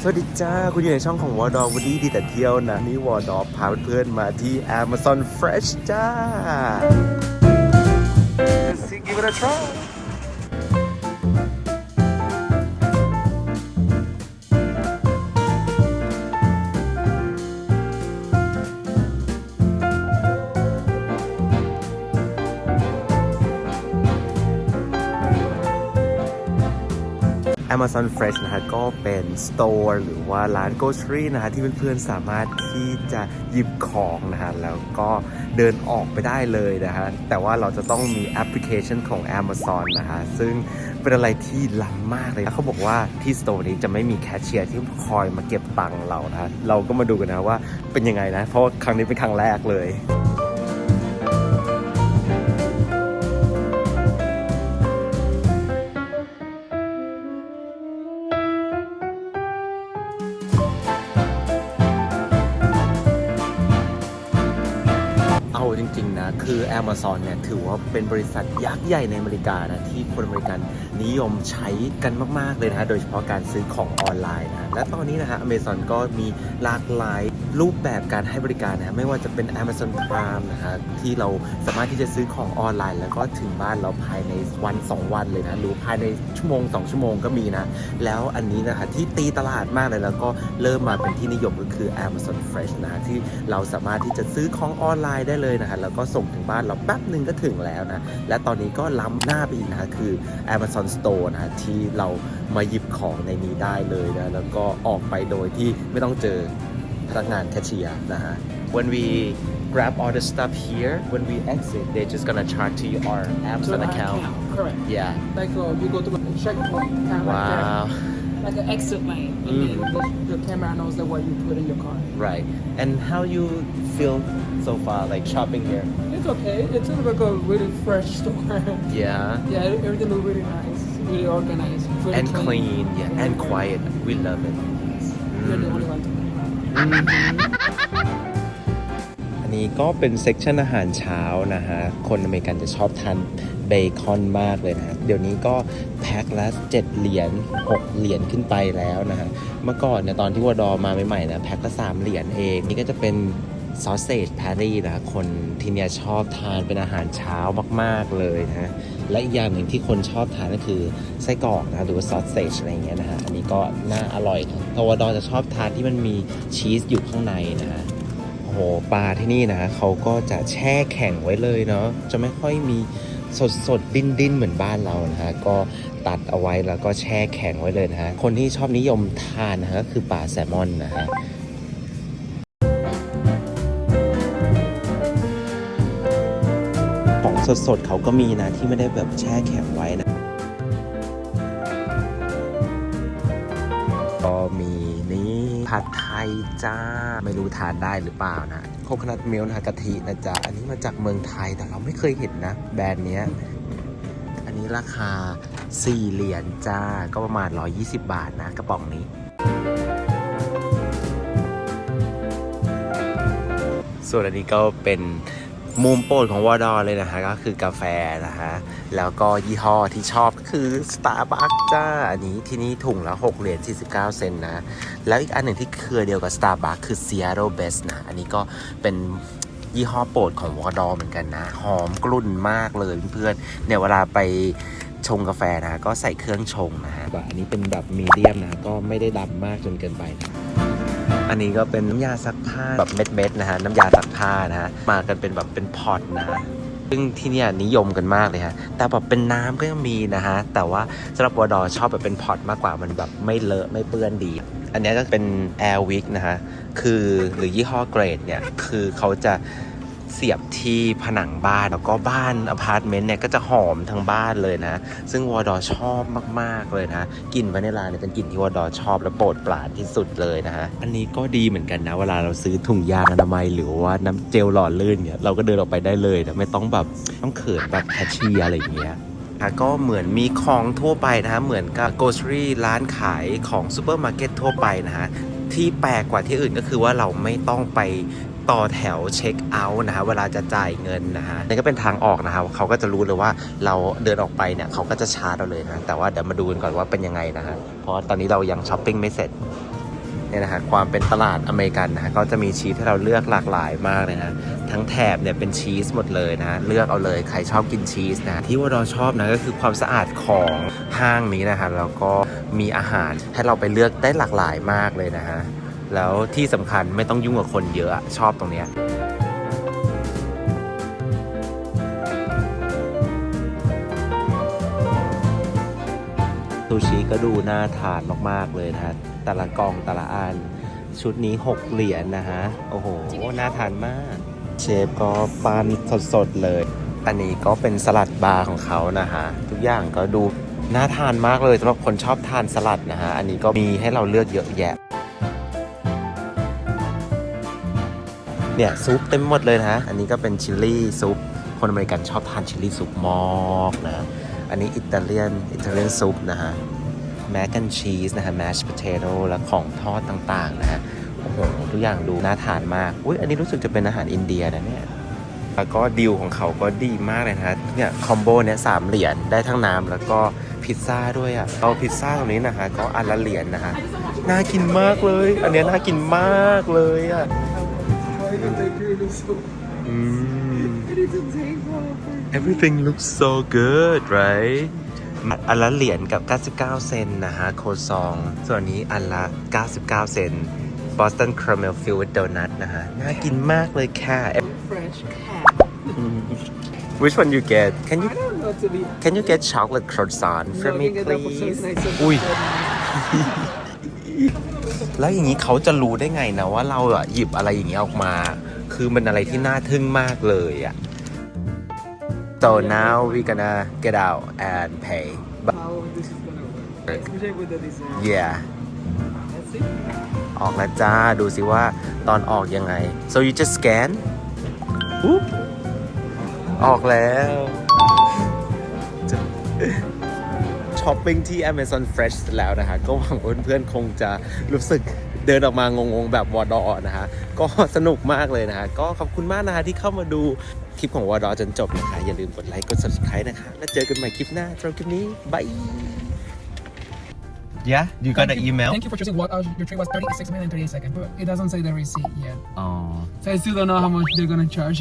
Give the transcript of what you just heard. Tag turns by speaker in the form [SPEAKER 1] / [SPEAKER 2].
[SPEAKER 1] สวัสดีจ้า คุณอยู่ในช่องของวอร์ดอวันนี้ดีแต่เที่ยวนะ นี่วอร์ดอพาเพื่อนๆมาที่ Amazon Fresh จ้า Let's see, give it a try Amazon Fresh นะฮะก็เป็นสโตร์หรือว่าร้าน grocery นะฮะที่เพื่อนๆสามารถที่จะหยิบของนะฮะแล้วก็เดินออกไปได้เลยนะฮะแต่ว่าเราจะต้องมีแอปพลิเคชันของ Amazon นะฮะซึ่งเป็นอะไรที่ล้ำมากเลยแล้วเขาบอกว่าที่สโตร์นี้จะไม่มีแคชเชียร์ที่คอยมาเก็บตังค์เรานะะเราก็มาดูกันนะว่าเป็นยังไงนะ เพราะครั้งนี้เป็นครั้งแรกเลย จริงๆนะคือ Amazon เนี่ยถือว่าเป็นบริษัทยักษ์ใหญ่ในอเมริกานะที่คนอเมริกันนิยมใช้กันมากๆเลยนะฮะโดยเฉพาะการซื้อของออนไลน์นะและตอนนี้นะฮะ Amazon ก็มีหลากหลายรูปแบบการให้บริการนะฮะไม่ว่าจะเป็น Amazon Prime นะฮะที่เราสามารถที่จะซื้อของออนไลน์ แล้วก็ถึงบ้านเราภายในวัน 2 วันเลยนะหรือภายในชั่วโมง 2 ชั่วโมงก็มีนะ แล้วอันนี้นะฮะที่ตีตลาดมากเลยแล้วก็เริ่มมาเป็นที่นิยมก็คือ Amazon Fresh นะฮะที่เราสามารถที่จะซื้อของออนไลน์ได้เลยนะฮะแล้วก็ส่งถึงบ้านเราแป๊บหนึ่งก็ถึงแล้วนะ และตอนนี้ก็ล้ำหน้าไปอีกนะฮะคือ Amazon Store นะฮะที่เรามาหยิบของในนี้ได้เลยนะแล้วก็ออกไปโดยที่ไม่ต้องเจอพนักงานแคชเชียร์นะฮะ When we grab all the stuff here when we exit they're just gonna charge to our
[SPEAKER 2] to
[SPEAKER 1] Amazon
[SPEAKER 2] our
[SPEAKER 1] account
[SPEAKER 2] Correct.
[SPEAKER 1] yeah
[SPEAKER 2] Like uh, you go to a checkpoint, kind of
[SPEAKER 1] wow
[SPEAKER 2] like that. Like an exit lane. And
[SPEAKER 1] Mm.
[SPEAKER 2] then the, the camera knows that what you put in your car.
[SPEAKER 1] Right. And how you feel so far, like shopping here?
[SPEAKER 2] It's okay. It's like a really fresh store.
[SPEAKER 1] Yeah.
[SPEAKER 2] yeah, everything looks really nice, really organized, really
[SPEAKER 1] And clean, yeah, and quiet. We love it.
[SPEAKER 2] You're the only one to
[SPEAKER 1] อันนี้ก็เป็นเซกชันอาหารเช้านะฮะ คนอเมริกันจะชอบทาน เบคอนมากเลยนะฮะเดี๋ยวนี้ก็แพ็คละ7เหรียญ6เหรียญขึ้นไปแล้วนะฮะเมื่อก่อนเนี่ยตอนที่วอดอมาใหม่ๆนะแพ็คละ3เหรียญเองนี่ก็จะเป็นซอสเซจแพรี่นะคนที่เนี่ยชอบทานเป็นอาหารเช้ามาก ๆ เลยนะและอีกอย่างหนึ่งที่คนชอบทานก็คือไส้กรอกนะหรือว่าซอสเซจอะไรเงี้ยนะฮะอันนี้ก็น่าอร่อยนะทวดอจะชอบทานที่มันมีชีสอยู่ข้างในนะฮะโอ้โหปลาที่นี่นะเขาก็จะแช่แข็งไว้เลยเนาะจะไม่ค่อยมี สดสดดิ้นดิ้นเหมือนบ้านเรานะฮะก็ตัดเอาไว้แล้วก็แช่แข็งไว้เลยนะฮะคนที่ชอบนิยมทานนะฮะก็คือปลาแซลมอนนะฮะของสดสดๆเขาก็มีนะที่ไม่ได้แบบแช่แข็งไว้นะก็มี ผัดไทยจ้า ไม่รู้ทานได้หรือเปล่านะโคคนัทมิลนะกะทินะจ๊ะ อันนี้มาจากเมืองไทยแต่เราไม่เคยเห็นนะ แบรนด์เนี้ย อันนี้ราคา 4 เหรียญจ้า ก็ประมาณ 120 บาทนะกระป๋องนี้ส่วนอันนี้ก็เป็น มุมโปรดของวอดอเลยนะฮะก็คือกาแฟนะฮะ แล้วก็ยี่ห้อที่ชอบก็คือ Starbucks จ้า อันนี้ที่นี่ถุงละ 6 เหรียญ 49 เซนนะ แล้วอีกอันหนึ่งที่เครือเดียวกับ Starbucks คือ Seattle Best นะ อันนี้ก็เป็นยี่ห้อโปรดของวอดอเหมือนกันนะ หอมกลุ่นมากเลยเพื่อนๆเนี่ยเวลาไปชงกาแฟนะ ก็ใส่เครื่องชงนะฮะอันนี้เป็นแบบมีเดียมนะ ก็ไม่ได้ดำมากจนเกินไปนะ อันนี้ก็เป็นน้ำยาซักผ้าแบบเม็ดๆนะฮะน้ำยาซักผ้านะฮะมากันเป็นแบบเป็นพอตนะฮะซึ่งที่เนี่ยนิยมกันมากเลยฮะ แต่แบบเป็นน้ำก็ยังมีนะฮะ แต่ว่าสำหรับวอดอชอบแบบเป็นพอตมากกว่ามันแบบไม่เลอะไม่เปื้อนดี อันนี้ก็เป็น Air Wick นะฮะ คือหรือยี่ห้อเกรดเนี่ย คือเขาจะ เสียบที่ผนังบ้านแล้วก็บ้านอพาร์ตเมนต์เนี่ยก็จะหอมทั้งบ้านเลยนะ ซึ่งวอดอชอบมาก ๆ เลยนะกลิ่นวานิลลาเนี่ยเป็นกลิ่นที่วอดอชอบและโปรดปรานที่สุดเลยนะฮะอันนี้ก็ดีเหมือนกันนะ เวลาเราซื้อถุงยางอนามัยหรือว่าน้ำเจลหล่อลื่นเนี่ยเราก็เดินออกไปได้เลยนะไม่ต้องแบบต้องเขินแบบแคชเชียร์อะไรอย่างเงี้ยค่ะก็เหมือนมีของทั่วไปนะฮะ เหมือนกับโก c รีร้านขายของซูเปอร์มาร์เก็ตทั่วไปนะฮะ ที่แปลกกว่าที่อื่นก็คือว่าเราไม่ต้องไป ต่อแถวเช็คเอาท์นะฮะเวลาจะจ่ายเงินนะฮะนี่ก็เป็นทางออกนะฮะเขาก็จะรู้เลยว่าเราเดินออกไปเนี่ยเขาก็จะชาร์จเราเลยนะแต่ว่าเดี๋ยวมาดูกันก่อนว่าเป็นยังไงนะฮะเพราะตอนนี้เรายังช้อปปิ้งไม่เสร็จเนี่ยนะฮะความเป็นตลาดอเมริกันนะฮะก็จะมีชีสให้เราเลือกหลากหลายมากเลยนะทั้งแถบเนี่ยเป็นชีสหมดเลยนะเลือกเอาเลยใครชอบกินชีสนะที่ว่าเราชอบนะก็คือความสะอาดของห้างนี้นะฮะแล้วก็มีอาหารให้เราไปเลือกได้หลากหลายมากเลยนะฮะ แล้วที่สำคัญไม่ต้องยุ่งกับคนเยอะชอบตรงเนี้ยซูชิก็ดูน่าทานมาก ๆ เลยนะฮะ แต่ละกองแต่ละอัน ชุดนี้ 6 เหรียญนะฮะ โอ้โห น่าทานมาก เชฟก็ปั้นสด ๆ เลย อันนี้ก็เป็นสลัดบาร์ของเขานะฮะ ทุกอย่างก็ดูน่าทานมากเลยสำหรับคนชอบทานสลัดนะฮะ อันนี้ก็มีให้เราเลือกเยอะแยะ เนี่ยซุปเต็มหมดเลยนะฮะอันนี้ก็เป็นชิลลี่ซุป คนอเมริกันชอบทานชิลลี่ซุปมากนะ อันนี้อิตาเลียนอิตาเลียนซุปนะฮะแมกกันชีสนะฮะแมชพ o เ a โ o และของทอดต่างๆนะฮะโอ้โหทุกอย่างดูน่าทานมาก อุ้ยอันนี้รู้สึกจะเป็นอาหารอินเดียนะเนี่ยแล้วก็ดีลของเขาก็ดีมากเลยนะเนี่ยคอมโบเนี่ยสามเหรียญได้ทั้งน้ำแล้วก็พิซซ่าด้วยอะ่ะเอาพิซซ่าตรงนี้นะฮะก็อันละเหรียญนะฮะน่ากินมากเลย อันนี้น่ากินมากเลยอะ่ะ
[SPEAKER 2] Why do they do this so?
[SPEAKER 1] อืม
[SPEAKER 2] I need to take one.
[SPEAKER 1] Everything looks so good right อันละเหรียญกับ 99 เซนต์นะฮะ โคซอง ส่วนนี้อันละ 99 เซนต์ Boston Caramel Filled Donut นะฮะ น่ากินมากเลยค่ะ
[SPEAKER 2] Fresh cat.
[SPEAKER 1] Which one you get Can you
[SPEAKER 2] I don't know to be.
[SPEAKER 1] Can you get chocolate croissant for
[SPEAKER 2] No,
[SPEAKER 1] me
[SPEAKER 2] you can get that for
[SPEAKER 1] please
[SPEAKER 2] 79 cents.
[SPEAKER 1] อุ้ย แล้วอย่างนี้เขาจะรู้ได้ไงนะว่าเราอะหยิบอะไรอย่างนี้ออกมา คือมันอะไรที่น่าทึ่งมากเลยอะ So now we gonna get out and pay but Yeah ออกแล้วจ้า ดูสิว่าตอนออกยังไง so you just scan ออกแล้ว ช้อปปิ้งที่ Amazon Fresh แล้วนะฮะก็หวังว่าเพื่อนๆคงจะรู้สึกเดินออกมางงๆ แบบวอดอนะฮะ ก็สนุกมากเลยนะฮะ ก็ขอบคุณมากนะฮะที่เข้ามาดูคลิปของวอดอจนจบนะคะ อย่าลืมกดไลค์กด subscribe นะคะ แล้วเจอกันใหม่คลิปหน้าสำหรับคลิปนี้บาย Yeah you got an email
[SPEAKER 2] Thank you for choosing what uh, your trip was 36 minutes and 38 seconds, but it doesn't say the receipt yet.
[SPEAKER 1] Oh
[SPEAKER 2] So I still don't know how much they're gonna charge.